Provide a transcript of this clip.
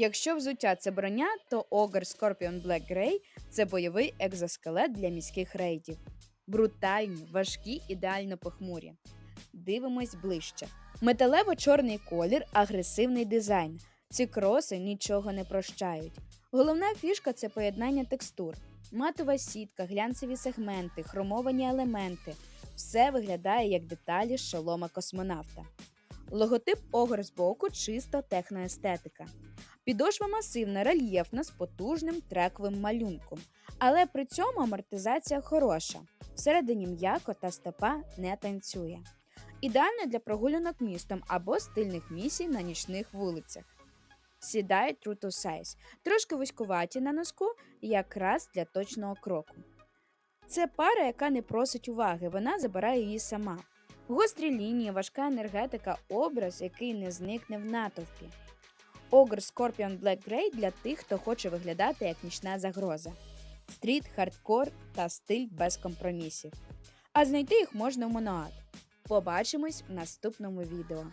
Якщо взуття це броня, то Ogre Scorpion Black Grey – це бойовий екзоскелет для міських рейдів. Брутальні, важкі, ідеально похмурі. Дивимось ближче. Металево-чорний колір, агресивний дизайн. Ці кроси нічого не прощають. Головна фішка це поєднання текстур. Матова сітка, глянцеві сегменти, хромовані елементи. Все виглядає як деталі з шолома космонавта. Логотип Огр збоку чисто техноестетика. Підошва масивна, рельєфна з потужним трековим малюнком, але при цьому амортизація хороша. Всередині м'яко та стопа не танцює. Ідеально для прогулянок містом або стильних місій на нічних вулицях. Сідає true to size, трошки вузькуваті на носку, якраз для точного кроку. Це пара, яка не просить уваги, вона забирає її сама. Гострі лінії, важка енергетика, образ, який не зникне в натовпі. Ogre Scorpion Black Grey для тих, хто хоче виглядати як нічна загроза. Стріт, хардкор та стиль без компромісів. А знайти їх можна в Моноат. Побачимось в наступному відео.